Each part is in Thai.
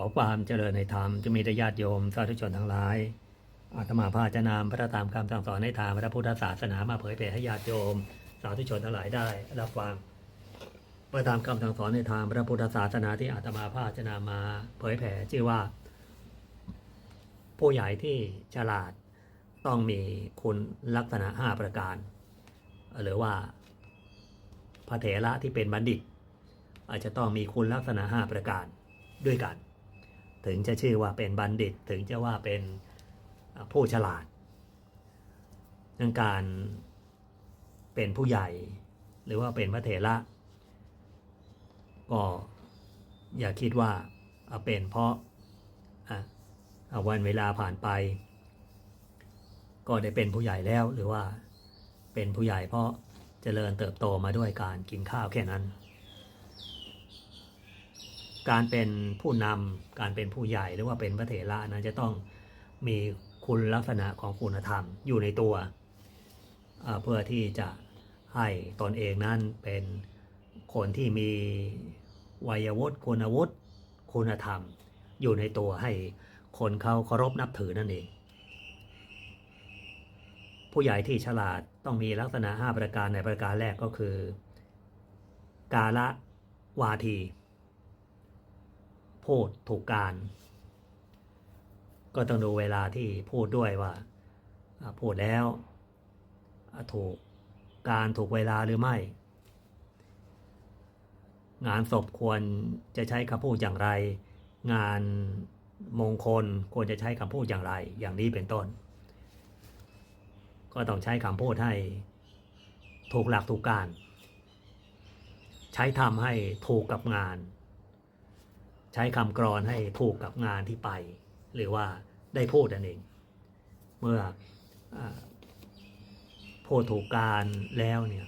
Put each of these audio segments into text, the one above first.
ขอความเจริญในธรรมจะมีแต่ญาติโยมสาธุชนทั้งหลายอาตมาภาจะนำพระธรรมคำสั่งสอนในทางพระพุทธศาสนามาเผยแผ่ให้ญาติโยมสาธุชนทั้งหลายได้ รับฟังพระธรรมคำสั่งสอนในทางพระพุทธศาสนาที่อาตมาภาจะนำมาเผยแผ่ชื่อว่า ผู้ใหญ่ที่ฉลาดต้องมีคุณลักษณะ 5 ประการ หรือว่าพระเถระที่เป็นบัณฑิต อาจจะต้องมีคุณลักษณะ 5 ประการด้วยกัน ถึงจะชื่อว่าเป็นบัณฑิต ถึงจะว่าเป็นผู้ฉลาดดังการเป็นผู้ใหญ่ หรือว่าเป็นพระเถระก็อย่าคิดว่าเป็นเพราะวันเวลาผ่านไป ก็ได้เป็นผู้ใหญ่แล้วหรือว่าเป็นผู้ใหญ่เพราะเจริญเติบโตมาด้วยการกินข้าวแค่นั้น การเป็นผู้นำการเป็นผู้ใหญ่หรือว่าเป็นพระเถระนั้นจะต้องมีคุณลักษณะของคุณธรรมอยู่ในตัว เพื่อที่จะให้ตนเองนั้นเป็นคนที่มีวัยวุฒิคุณวุฒิคุณธรรม อยู่ในตัวให้คนเขาเคารพนับถือนั่นเอง ผู้ใหญ่ที่ฉลาดต้องมีลักษณะ 5 ประการในประการแรกก็คือ กาละวาที พูดถูกการ ก็ต้องดูเวลาที่พูดด้วยว่า พูดแล้วถูกการถูกเวลาหรือไม่ งานศพควรจะใช้คำพูดอย่างไร งานมงคลควรจะใช้คำพูดอย่างไร อย่างนี้เป็นต้น ก็ต้องใช้คำพูดให้ถูกหลักถูกการ ใช้ทำให้ถูกกับงาน ใช้คำกรอนให้ถูกกับงานที่ไป หรือว่าได้พูดนั่นเอง เมื่ออพูดถูกการแล้วเนี่ย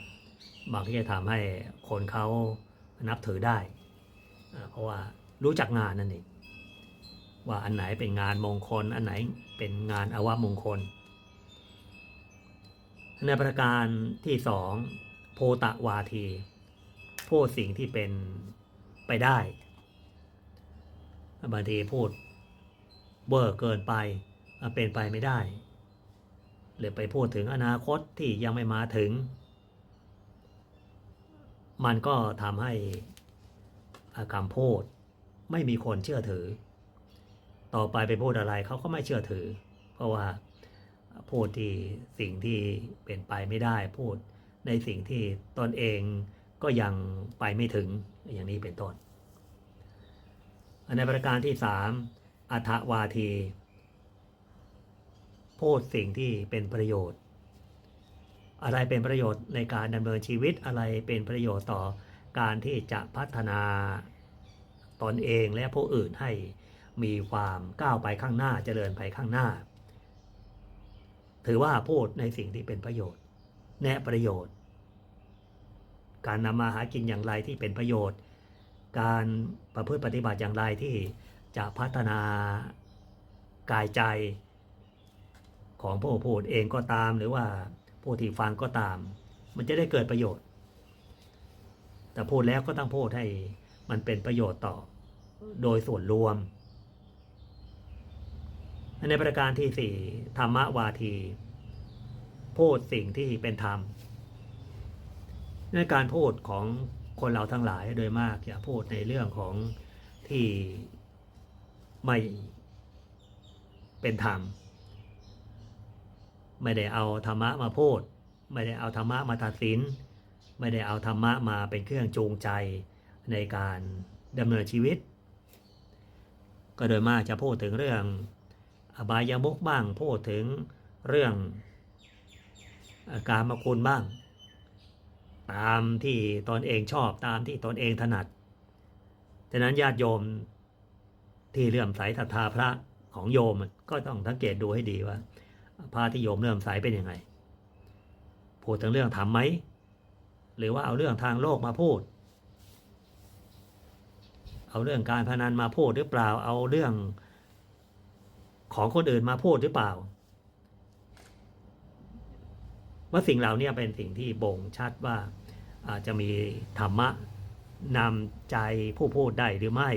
บางทีจะทำให้คนเขานับถือได้ เพราะว่ารู้จักงานนั่นเองว่าอันไหนเป็นงานมงคล อันไหนเป็นงานอวมงคล ในประการที่สองโพตะวาทีพูดสิ่งที่เป็นไปได้ บางทีพูดเบอร์เกินไปเป็นไปไม่ได้ หรือไปพูดถึงอนาคตที่ยังไม่มาถึง มันก็ทำให้คำพูดไม่มีคนเชื่อถือ ต่อไปไปพูดอะไรเขาก็ไม่เชื่อถือ เพราะว่าพูดที่สิ่งที่เป็นไปไม่ได้พูดในสิ่งที่ตนเองก็ยังไปไม่ถึงอย่างนี้เป็นต้น ในประการที่สามอัฐวาทีพูดสิ่งที่เป็นประโยชน์ อะไรเป็นประโยชน์ในการดำเนินชีวิตอะไรเป็นประโยชน์ต่อการที่จะพัฒนาตนเองและผู้อื่นให้มีความก้าวไปข้างหน้าเจริญไปข้างหน้า ถือว่าพูดในสิ่งที่เป็นประโยชน์ แนะประโยชน์ การนำมาหากินอย่างไรที่เป็นประโยชน์ การประพฤติปฏิบัติอย่างไรที่จะพัฒนากายใจของผู้พูดเองก็ตาม หรือว่าผู้ที่ฟังก็ตาม มันจะได้เกิดประโยชน์ แต่พูดแล้วก็ต้องพูดให้มันเป็นประโยชน์ต่อโดยส่วนรวม ในประการที่สี่ธรรมวาที พูดสิ่งที่เป็นธรรม ในการพูดของ คนเราทั้งหลายโดยมากอย่าพูดในเรื่องของที่ไม่เป็นธรรม ไม่ได้เอาธรรมะมาพูด ไม่ได้เอาธรรมะมาตัดสิน ไม่ได้เอาธรรมะมาเป็นเครื่องจูงใจในการดำเนินชีวิต ก็โดยมากจะพูดถึงเรื่องอบายามุกบ้าง พูดถึงเรื่องการมาคุณบ้าง ตามที่ตนเองชอบตามที่ตนเองถนัดฉะนั้นญาติโยมที่เลื่อมใสศรัทธาพระของโยมก็ต้องสังเกตดูให้ดีว่าพระที่โยมเลื่อมใสเป็นยังไงพูดถึงเรื่องธรรมไหมหรือว่าเอาเรื่องทางโลกมาพูด เอาเรื่องการพนันมาพูดหรือเปล่า เอาเรื่องของคนอื่นมาพูดหรือเปล่า ว่าสิ่งเหล่านี้เป็นสิ่งที่บ่งชัดว่าอาจจะมีธรรมะนำใจผู้พูดได้หรือไม่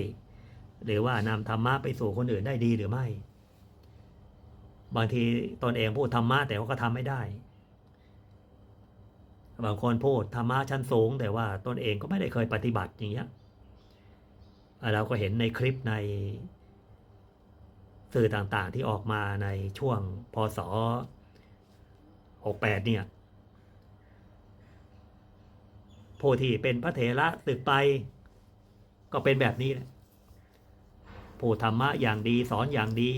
หรือว่านำธรรมะไปสู่คนอื่นได้ดีหรือไม่ บางทีตนเองพูดธรรมะแต่ว่าก็ทำไม่ได้ บางคนพูดธรรมะชั้นสูง แต่ว่าตนเองก็ไม่ได้เคยปฏิบัติอย่างเงี้ยเราก็เห็นในคลิปในสื่อต่างๆที่ออกมาในช่วงพศ 68เนี่ยผู้ที่เป็นพระเถระตึกไป ก็เป็นแบบนี้แหละผู้ธรรมะอย่างดีสอนอย่างดี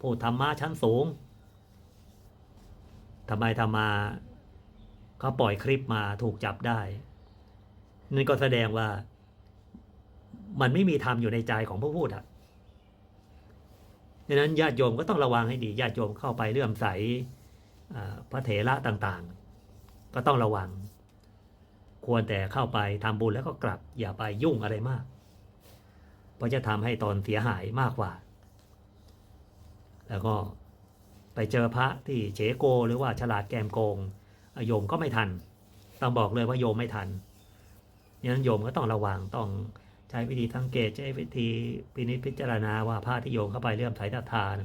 ผู้ธรรมะชั้นสูงทำไมธรรมาเขาปล่อยคลิปมาถูกจับได้นั่นก็แสดงว่า มันไม่มีธรรมอยู่ในใจของผู้พูดอะดังนั้นญาติโยมก็ต้องระวังให้ดีญาติโยมเข้าไปเลื่อมใส พระเถระต่างๆ ก็ต้องระวัง ควรแต่เข้าไปทำบุญแล้วก็กลับ อย่าไปยุ่งอะไรมาก เพราะจะทำให้ตนเสียหายมากกว่า แล้วก็ไปเจอพระที่เฉโกหรือว่าฉลาดแกมโกงโยมก็ไม่ทัน ต้องบอกเลยว่าโยมไม่ทันดังนั้นโยมก็ต้องระวังต้องใช้วิธีสังเกตใช้วิธีพินิจพิจารณาว่าพระที่โยมเข้าไปเลื่อมใสศรัทธาน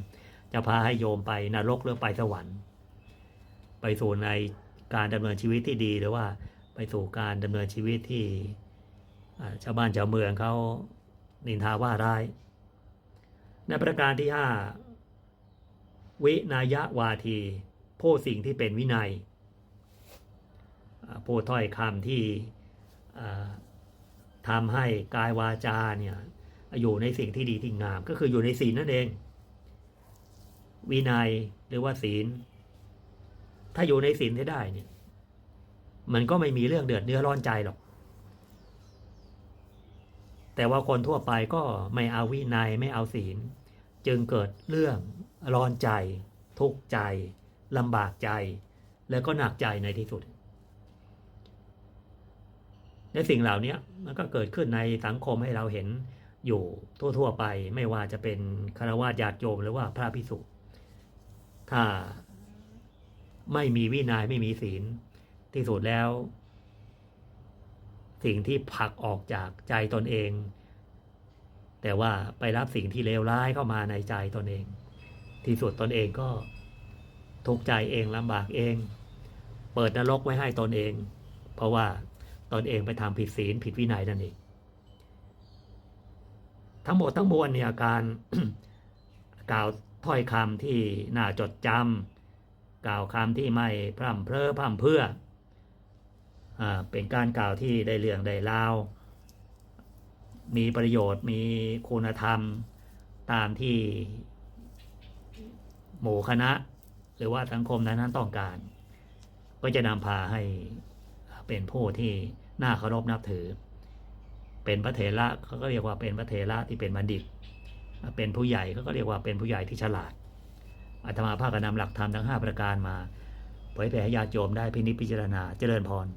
จะพาให้โยมไปนรกหรือไปสวรรค์ ไปสู่ในการดำเนินชีวิตที่ดีหรือว่าไปสู่การดำเนินชีวิตที่ชาวบ้านชาวเมืองเขานินทาว่าร้าย ในประการที่ห้าวินายวาทีผู้สิ่งที่เป็นวินัยอ่าผู้ถ้อยคำที่ทำให้กายวาจาเนี่ยอยู่ในสิ่งที่ดีที่งาม ก็คืออยู่ในศีลนั่นเอง วินัยหรือว่าศีล ถ้าอยู่ในศีลได้เนี่ย มันก็ไม่มีเรื่องเดือดเนื้อร้อนใจหรอก แต่ว่าคนทั่วไปก็ไม่เอาวินัยไม่เอาศีล จึงเกิดเรื่องร้อนใจ ทุกข์ใจลำบากใจ แล้วก็หนักใจในที่สุดในสิ่งเหล่านี้มันก็เกิดขึ้นในสังคมให้เราเห็นอยู่ทั่ว ๆ ไปไม่ว่าจะเป็นคารวะญาติโยมหรือว่าพระพิสุถ้า ไม่มีวินัยไม่มีศีล ที่สุดแล้ว สิ่งที่ผลักออกจากใจตนเอง แต่ว่าไปรับสิ่งที่เลวร้ายเข้ามาในใจตนเอง ที่สุดตนเองก็ทุกข์ใจเองลำบากเอง เปิดนรกไว้ให้ตนเอง เพราะว่าตนเองไปทำผิดศีลผิดวินัยนั่นเองทั้งหมดทั้งมวลเนี่ยการกล่าวถ้อยคำที่น่าจดจำ กล่าวคำที่ไม่พร่ำเพร้อพร่ำเพื่ออ่าเป็นการกล่าวที่ได้เรื่องได้ราว มีประโยชน์มีคุณธรรมตามที่หมู่คณะ หรือว่าสังคมนั้นต้องการ ก็จะนำพาให้เป็นผู้ที่น่าเคารพนับถือ เป็นพระเถระเขาก็เรียกว่าเป็นพระเถระที่เป็นบัณฑิต เป็นผู้ใหญ่เขาก็เรียกว่าเป็นผู้ใหญ่ที่ฉลาด อาตมาภาคก็นำหลักธรรมทั้งห้าประการมา เผยแผ่ให้ญาติโยมได้พินิจพิจารณาเจริญพร